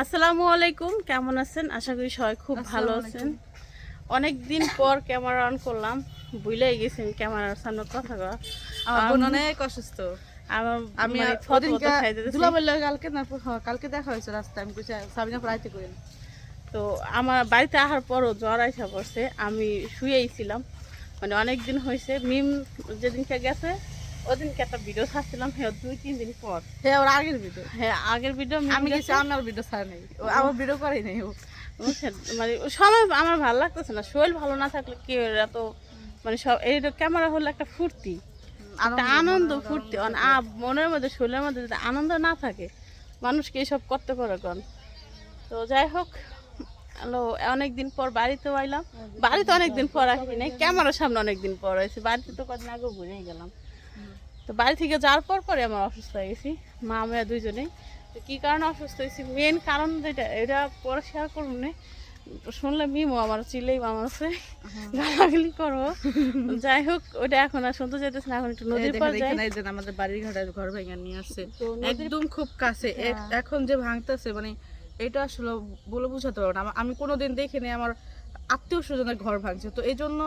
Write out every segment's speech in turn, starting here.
আসসালামু আলাইকুম কেমন আছেন? আশা করি সবাই খুব ভালো আছেন। অনেক দিন পর ক্যামেরা অন করলাম ভুলেই গেছেন ক্যামেরার সামনে কথা করা আমার বোন অনেক অসুস্থ। আমি মানে কালকে না কালকে দেখা হয়েছে রাস্তায় আমি সাবিনা প্রাইতে করি তো আমার বাড়িতে আসার পরও জ্বর আইসা পড়ছে আমি শুয়েই ছিলাম। মানে অনেক দিন হয়েছে মিম যেদিনকে গেছে ওদিনকে একটা ভিডিও ছাড়ছিলাম হ্যাঁ দুই তিন দিন পর। হ্যাঁ ওর আগের ভিডিও হ্যাঁ আগের ভিডিও আমি গেছি আমার ভিডিও ছাড় নেই। আমার ভিডিও করে নেই ও। মানে সময় আমার ভালো লাগতেছে না। শরীর ভালো না থাকলে কি এত মানে সব এই ক্যামেরা হলো একটা ফুর্তি। একটা আনন্দ ফুর্তি। মনের মধ্যে শরীরের মধ্যে যদি আনন্দ না থাকে মানুষকে এসব করতে পারে কোন? তো যাই হোক হ্যালো অনেকদিন পর বাড়িতে আইলাম। বাড়িতে অনেকদিন পর আসি নাই। ক্যামেরার সামনে অনেকদিন পর হয়েছে বাড়িতে তো কদিন আগে ঘুরেই গেলাম। তো বাড়ি থেকে যাওয়ার পর পরে আমার অসুস্থ হয়ে গেছি মা আমরা দুইজনেই। তো কী কারণে অসুস্থ হয়েছি? মেন কারণ যেটা এটা পরে শেয়ার করব না। শুনলে মিমো আমার চিলেই আমার আছে। গালাগালি করব যাই হোক ওটা এখন আর শুনতে যেতেছে না এখন একটু নদীর পর যাই। আমাদের বাড়ির ঘরের ঘর ভেঙে নিয়ে আসছে। একদম খুব কাছে। হ্যাঁ। এখন যে ভাঙতেছে মানে এটা আসলে বলে বুঝাতে পারব না। আমি কোনোদিন দেখিনি আমার আত্মীয় স্বজনের ঘর ভাঙছে। তো এই জন্য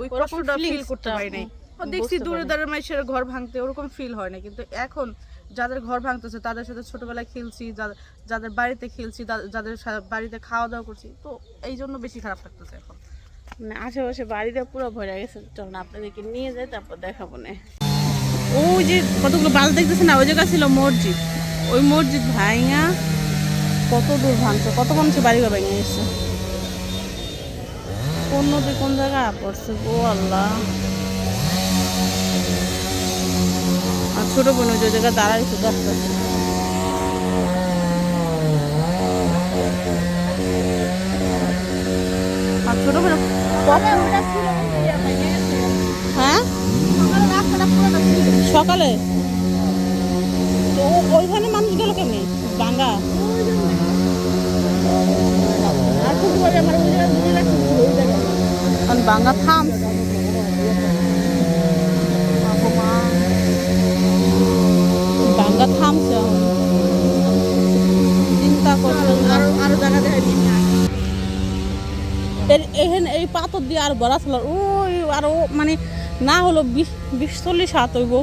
ওই কষ্টটা ফিল করতে পারি নাই দেখছি দূরে দূরে মানুষের ঘর ভাঙতে ওরকম ফিল হয় না। কিন্তু এখন যাদের ঘর ভাঙতেছে তাদের সাথে ছোটবেলায় খেলছি যাদের বাড়িতে খেলছি যাদের বাড়িতে খাওয়া দাওয়া করছি তো এই জন্য বেশি খারাপ লাগতেছে এখন। মানে আশেপাশে বাড়িটা পুরো ভরে গেছে চলুন আপনাদেরকে নিয়ে যাই তারপর দেখাবো না। ওই যে কতগুলো বাস দেখতেছে না? ওই জায়গা ছিল মসজিদ। ওই মসজিদ ভাইঙা কত দূর ভাঙছে কত মানুষের বাড়ি ঘর ভেঙে গেছে। কোন নদী কোন জায়গা? পড়ছে গো আল্লাহ আর ছোট বোন ওই যে জায়গায় দাঁড়াইছে দেখতেছে আর ছোট বোন? হ্যাঁ? সকালে? তো ওইখানে মানুষ গেল কেমনি? বাঙ্গা আর বাঙ্গা থাম। পাথর দিয়ে আর ভরা ছিল ওই আরও মানে না হলো বিশ বিশ চল্লিশ হাত হইব।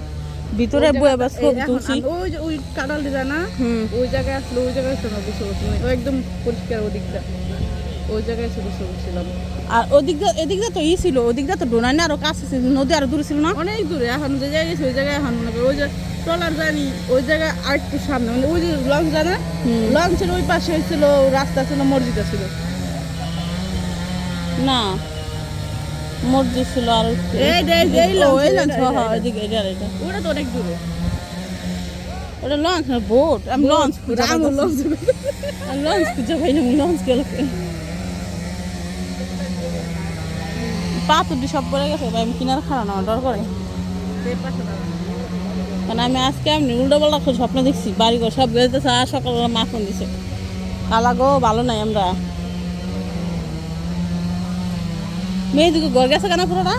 ভিতরে বয়ে বা ছবি তুলছি ওই যে ওই কাঁঠাল দিদা না? ওই জায়গায় আসলে ওই জায়গায় শোনা বসে বসে। ও একদম পরিষ্কার ওদিকটা ওই জায়গায় এসে বসে বসছিলাম। আর ওদিক দিয়ে এদিক তো ই ছিল ওদিক দিয়ে তো ডোনাই না আরও কাছে ছিল নদী আরও দূরে ছিল না? অনেক দূরে এখন যে জায়গায় গেছে ওই জায়গায় এখন মনে করো ওই যে ট্রলার জানি ওই জায়গায় আর একটু সামনে মানে ওই যে লঞ্চ জানা। লঞ্চের ওই পাশে হয়েছিল রাস্তা ছিল মসজিদটা ছিল। না। মসজিদ ছিল আর। ওটা তো অনেক দূরে। ওটা লঞ্চ না বোট আমি লঞ্চ লঞ্চ। লঞ্চ খুঁজে লঞ্চ গেল সব পড়ে গেছে আমি কিনার খারাপ না ডর করে। কারণ আমি আজকে আমি উল্টো পাল্টা স্বপ্ন দেখছি বাড়ি ঘর সব বেরোতেছে আর সকালবেলা মা ফোন দিছে। কালা গো ভালো নাই আমরা। মেয়েদিকে ঘর গেছে কেন পুরোটা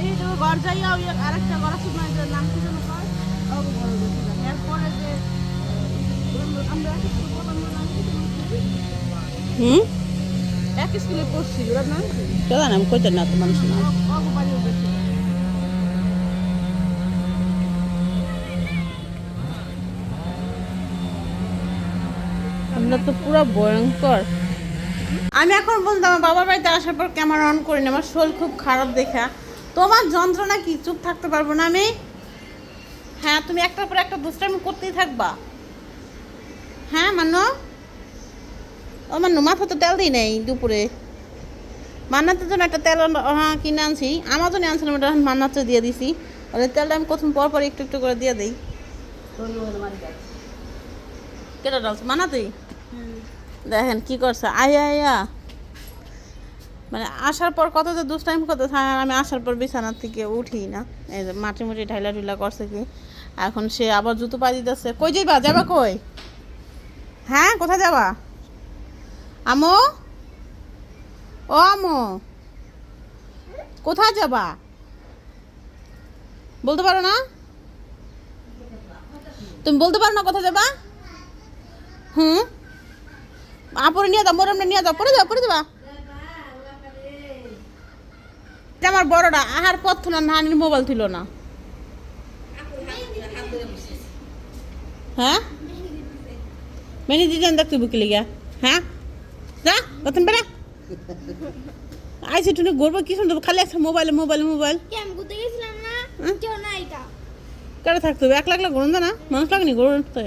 এই যে ঘর যাইয়া ওই আরেকটা ঘর আছে না যে নাম কি যেন কয়? ও ঘর গেছিলাম। এরপরে যে আমরা এক স্কুলে পড়লাম না, নাম কি যেন কয়? হুম এক স্কুলে পড়ছি ওর নাম কি? কে জানে আমি কইতে না তো মানুষ না ও- ওগো বাড়িও গেছিলাম। আমরা তো পুরো ভয়ঙ্কর আমি এখন বলতাম আমার বাবার বাড়িতে আসার পর ক্যামেরা অন করিনি আমার শরীর খুব খারাপ দেখা। তোমার যন্ত্রণা কি? চুপ থাকতে পারব না আমি? হ্যাঁ তুমি একটার পর একটা দুষ্টামি করতেই থাকবা। হ্যাঁ মানো ও মান্নু মাথা তো তেল দিই নেই দুপুরে। মান্নাতের জন্য একটা তেল হ্যাঁ কিনে আনছি। আমার জন্য আনছিলাম ওটা মান্নাতে দিয়ে দিছি। ওই তেলটা আমি প্রথম পর পর একটু একটু করে দিয়ে দিই। কেটে ডালছে। মানাতেই দেখেন কি করছে, আয়া আয়া মানে আসার পর কত যে দুষ্টাইম করতে আর আমি আসার পর বিছানার থেকে উঠি না। এই যে মাটি মুটি ঢাইলা ঢুলা করছে কি। এখন সে আবার জুতো পা দিতেছে। কই যাইবা যাবা কই? হ্যাঁ কোথায় যাবা? আমো? ও আমো, কোথায় যাবা? বলতে পারো না? তুমি বলতে পারো না কোথায় যাবা? হুম? আপরে নিয়ে দাও মোরমটা নিয়ে দাও পরে যাও পরে যাবা। এটা আমার বড়টা আহার পথ না নানির মোবাইল ছিল না। হ্যাঁ? মেনি দিদি দেখতে বুকি লিগা। হ্যাঁ? যা কতন বেড়া। আইসে টুনে গড়বো কি সুন্দর খালি একটা মোবাইল মোবাইল মোবাইল। আমি ঘুরতে গেছিলাম না? কেউ নাই তা কেটে থাকতে হবে? এক লাখ লাখ গরম না মানুষ লাগনি গরম তো।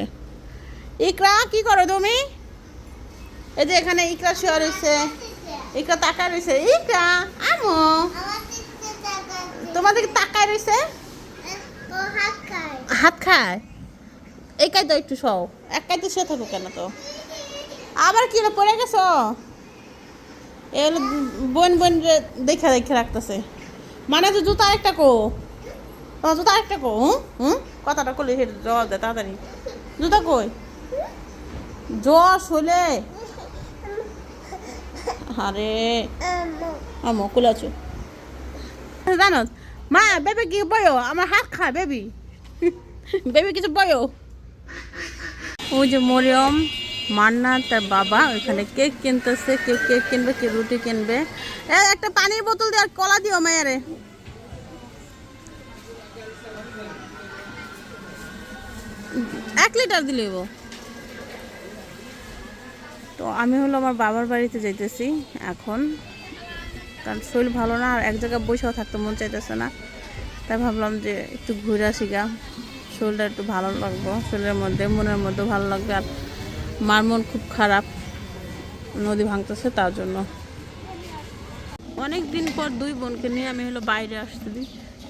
ইকরা কি করো তুমি? এই যে এখানে ইকরা শুয়ে রয়েছে। ইকরা তাকায় রয়েছে। ইকরা, আমো। তোমাদের তাকায় রয়েছে? হাত খায়। এই তো একটু সও এক তো শুয়ে থাকো কেন তো? আবার কি পড়ে গেছো? এ হলো বোন বোন দেখে দেখে রাখতেছে। মানে তো জুতা একটা কো। তোমার জুতা একটা কো হুম কথাটা করলে সেটা জবাব দে তাড়াতাড়ি। জুতা কই? জ্বর শোলে। আরে আমো কুলাচু জানো মা বেবি কি বয়ো আমার হাত খায় বেবি। বেবি কিছু বয়ো ওই যে মরিয়ম মান্না তার বাবা ওইখানে কেক কিনতেছে কেউ কেক কিনবে কেউ রুটি কিনবে। এ একটা পানির বোতল দিয়ে আর কলা দিও মায়ারে। এক লিটার দিলেই গো। তো আমি হলো আমার বাবার বাড়িতে যাইতেছি এখন। কারণ শরীর ভালো না, আর এক জায়গায় বসেও থাকতে মন চাইতেছে না। তাই ভাবলাম যে একটু ঘুরে আসি গা। শরীরটা একটু ভালো লাগবো, শরীরের মধ্যে, মনের মধ্যে ভালো লাগবে। আর মার মন খুব খারাপ, নদী ভাঙতেছে তার জন্য। অনেক দিন পর দুই বোনকে নিয়ে আমি হলো বাইরে আসছি।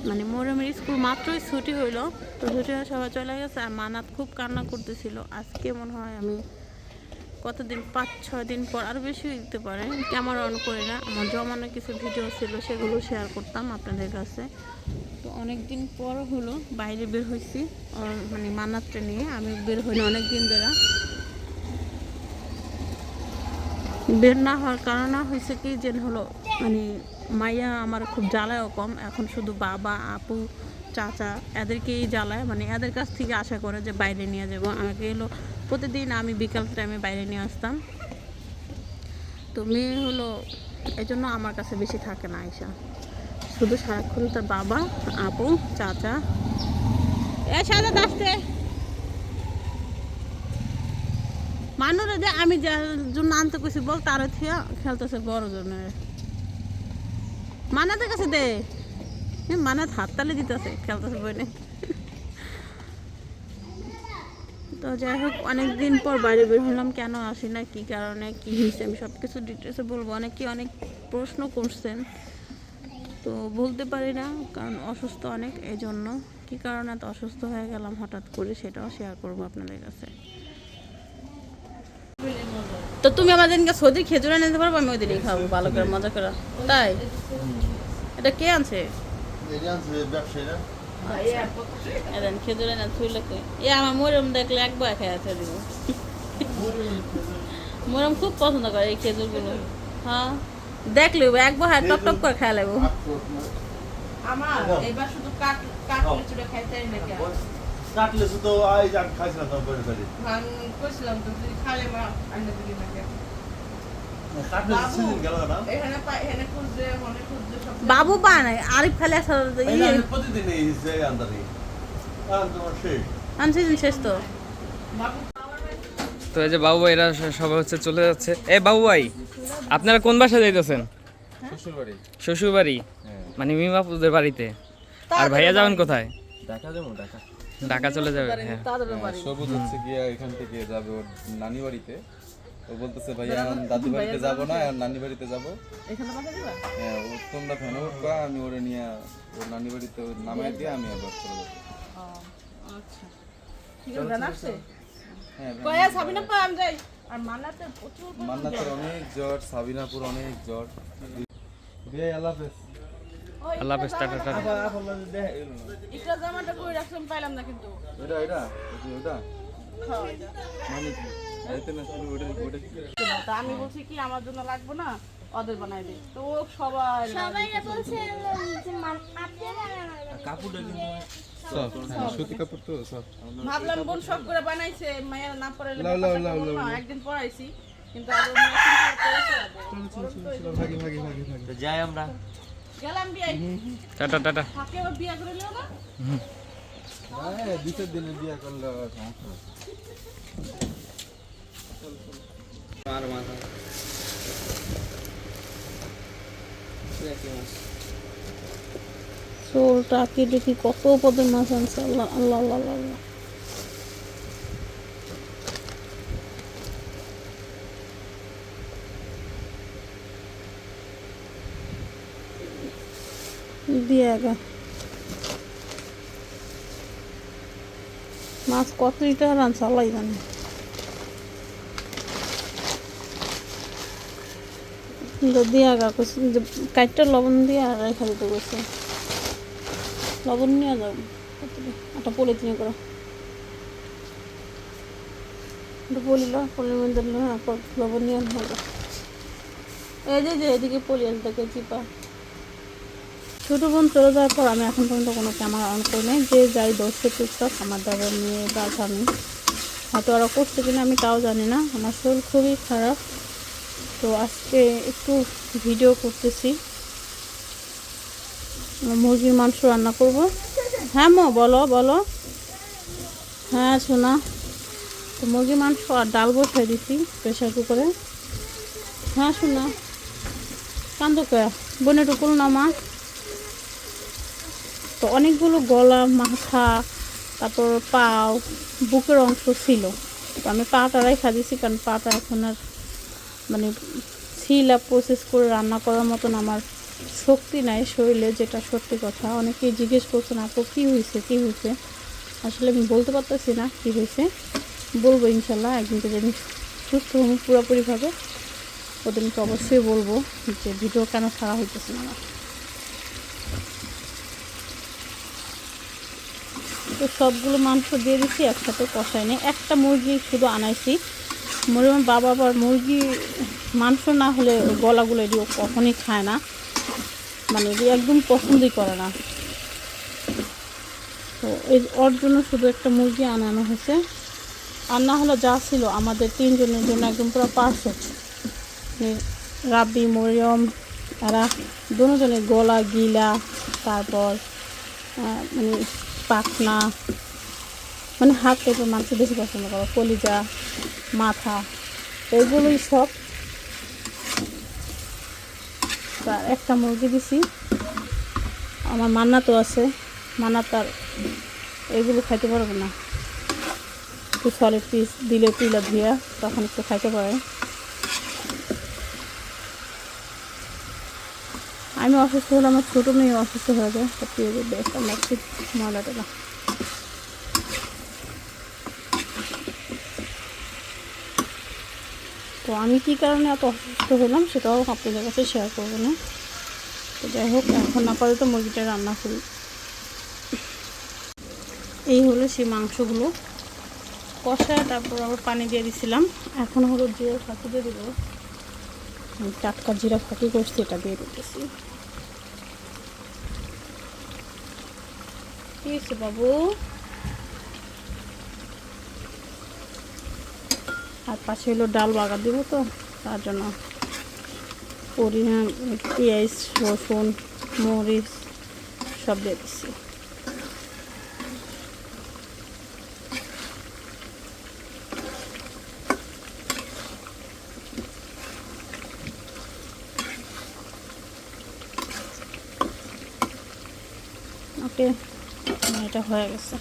মানে মোরামের স্কুল মাত্রই ছুটি হইল। তো ছুটি হয়ে সবাই চলে গেছে, আর মানাত খুব কান্না করতেছিল। আজকে মনে হয় আমি কতদিন? পাঁচ, ছয় দিন পর আরও বেশি দিতে পারে। ক্যামেরা অন করি না। আমার জমানো কিছু ভিডিও ছিল, সেগুলো শেয়ার করতাম আপনাদের কাছে। তো অনেক দিন পর হলো বাইরে বের হয়েছি মানে মানাতটা নিয়ে আমি বের হইনি অনেক দিন ধরে। বের না হওয়ার কারণ হয়েছে কি যে হলো মানে মাইয়া আমার খুব জ্বালায়ও কম। এখন শুধু বাবা, আপু, চাচা, এদেরকেই জ্বালায়। মানে এদের কাছ থেকে আশা করে যে বাইরে নিয়ে যাব। আমাকে এলো প্রতিদিন আমি বিকাল টাইমে বাইরে নিয়ে আসতাম। তো মেয়ে হলো জন্য আমার কাছে বেশি থাকে না আয়সা শুধু সারাক্ষণ তার বাবা, আপু, চাচা। এ সাজা আসতে মানুষ যে আমি যার জন্য আনতে কইছি, বল তার থিয়া খেলতেছে বড় জনের মানাতে কাছে দে। মানাত হাততালি দিতেছে, খেলতেছে বই বইনে। তো যাই হোক অনেক দিন পর বাইরে বের হলাম, কেন আসি না, কী কারণে, কি হয়েছে, আমি সব কিছু ডিটেলসে বলব। অনেকে অনেক প্রশ্ন করছেন, তো বলতে পারি না, কারণ অসুস্থ অনেক এই জন্য কী কারণে এত অসুস্থ হয়ে গেলাম হঠাৎ করে সেটাও শেয়ার করব আপনাদের কাছে। তো তুমি আমাদেরকে সৌদি খেজুরে নিতে পারব, আমি ওই দিনই খাব, ভালো করে, মজা করে। তাই? এটা কে আনছে? এদেন খেজুরে না থুইলে কই? এ আমার মরম দেখলে একবার খেয়ে আছে দিব। মরম খুব পছন্দ করে এই খেজুরগুলো। হ্যাঁ? দেখলি একবার হ্যাঁ টপ টপ করে খেয়ে লাগবো আমার? এবার শুধু কাট কাট লিচুটা খাইতে নাকি কাটলে তো আই যাক খাইছিলাম তো করে ফেলি ভাঙ কইছিলাম তো তুই খালে মা আন্না দিবি নাকি? বাবু। সিজন গেল না এখানে পাই এখানে খুঁজছে মনে খুঁজছে সব বাবু বানায় আরিফ খালি প্রতিদিন শেষ। তো। তো এই যে বাবু ভাইরা স- সবাই হচ্ছে চলে যাচ্ছে। এ বাবু ভাই আপনারা কোন বাসায় যাইতেছেন? শ্বশুরবাড়ি। শ্বশুর বাড়ি হ্যাঁ। মানে মিমাপুদের বাড়িতে? আর ভাইয়া যাবেন কোথায়? ঢাকা যাব ঢাকা। ঢাকা চলে যাবে হ্যাঁ। তাদের হ্যাঁ, বাড়ি। সবুজ হচ্ছে গিয়া এখান থেকে যাবে ওর নানি বাড়িতে। ও বলতেছে ভাইয়া এখন দাদু বাড়িতে যাব না আর নানি বাড়িতে যাব। এখানে পাঠা দিবা হ্যাঁ ও তোমরা ফ্যানে উঠবা আমি ওরে নিয়ে ওর নানি বাড়িতে ওর নামাই দিয়ে আমি আবার চলে যাব। আচ্ছা। ঠিক আছে জানা আসছে হ্যাঁ কয়া সাবিনা পা আমি যাই। আর মানাতে প্রচুর মান্নাতের অনেক জ্বর সাবিনাপুর অনেক জ্বর। বিয়ে আল্লাহ হাফেজ। আল্লাহ হাফেজ টাটা টাটা ইকরা জামাটা কই রাখলাম পাইলাম না কিন্তু। ওটা ওটা ওই যে ওটা? হ্যাঁ, এটা। মানে তা আমি বলছি কি আমার জন্য লাগবে না ওদের বানাই দে। তো ও সবাই সবাই বলছে যে মা- আপনি সুতি কাপড় তো সব। ভাবলাম বোন শখ করে বানাইছে মায়ের না পরে। একদিন পড়াইছি কিন্তু আবার মেশিন করে ভাগি ভাগি ভাগি ভাগি। যাই আমরা। গেলাম বিয়াই টাটা টাটা। থাকে বিয়া করে নিও না? হ্যাঁ বিয়ে করলে সমস্যা। আর মাথা শোলটা কি দেখি কত পদের মাছ আনছে। আল্লাহ আল্লাহ আল্লাহ আল্লাহ, মাছ কত লিটার আনছে আল্লাহ জানে। দিয়া গা কাইটটা লবণ দিয়ে রেখা দিতে গেছে লবণ নিয়ে যাও একটা পলিথিনে করো পলিল পলির পর লবণ নিয়ে হবে এই যে এদিকে পলি দেখে চিপা ছোটো বোন চলে যাওয়ার পর আমি এখন পর্যন্ত কোনো ক্যামেরা অন করি নাই। যে যাই দোষে টুকটাক আমার দাবার নিয়ে বা আমি হয়তো ওরা করছে কিনা আমি তাও জানি না। আমার শরীর খুবই খারাপ তো আজকে একটু ভিডিও করতেছি। মুরগির মাংস রান্না করব। হ্যাঁ মো, বলো বলো। হ্যাঁ শোনা। তো মুরগির মাংস আর ডাল বসাই দিছি প্রেশার কুকারে। হ্যাঁ শোনা। কান্দ কে? বোনে টুকুল না মা। তো অনেকগুলো গলা, মাথা, তারপর পাও, বুকের অংশ ছিল। তো আমি পাটা রেখা দিছি, কারণ পাটা এখন আর মানে শিলা প্রসেস করে রান্না করার মতন আমার শক্তি নাই শরীরে, যেটা সত্যি কথা। অনেকেই জিজ্ঞেস করছেন, আপু, কী হয়েছে কী হয়েছে আসলে আমি বলতে পারতেছি না কী হয়েছে বলব ইনশাল্লাহ একদিনকে যেদিন সুস্থ হব পুরোপুরিভাবে। ওদিনকে অবশ্যই বলব যে ভিডিও কেন ছাড়া হইতেছে না। তো সবগুলো মাংস দিয়ে দিচ্ছি একসাথে কষাই নেই একটা মুরগি শুধু আনাইছি। মুরগি আমার বাবা আবার মুরগি, মাংস না হলে গলাগুলো এদিও কখনই খায় না। মানে এটি একদম পছন্দই করে না। তো এই, ওর জন্য শুধু একটা মুরগি আনানো হয়েছে। আর না হলে যা ছিল আমাদের তিনজনের জন্য একদম পুরো পারফেক্ট রাব্বি, মরিয়ম এরা দুজনের গলা, গিলা, তারপর মানে পাখনা মানে হাত টাইপের মাংস বেশি পছন্দ করে, কলিজা। মাথা। এগুলোই সব। তার একটা মুরগি দিছি। আমার মান্না তো আছে। মান্না তার এগুলো খাইতে পারবে না। একটু সলিড পিস দিলে তুলে ধুয়া তখন একটু খাইতে পারে। আমি অসুস্থ হলে আমার ছোটো মেয়ে অসুস্থ হয়ে যায়। সত্যি বেশ আমার ময়লা টলা তো আমি কী কারণে এত অসুস্থ হলাম সেটাও আপনাদের কাছে শেয়ার করব না। তো যাই হোক, এখন আপাতত মুরগিটা রান্না করি। এই হলো সেই মাংসগুলো। কষায় তারপর আবার পানি দিয়ে দিছিলাম। এখন হলো জিরা ফাঁকি দিয়ে দেবো। টাটকা জিরা ফাঁকি করছি, এটা দিয়ে দিতেছি। হয়েছে বাবু? আর পাশে হলো ডাল বাগার দিব তো, তার জন্য পরিমাণ পেঁয়াজ, রসুন, মরিচ, সব দিয়ে দিচ্ছি ওকে, এটা হয়ে গেছে।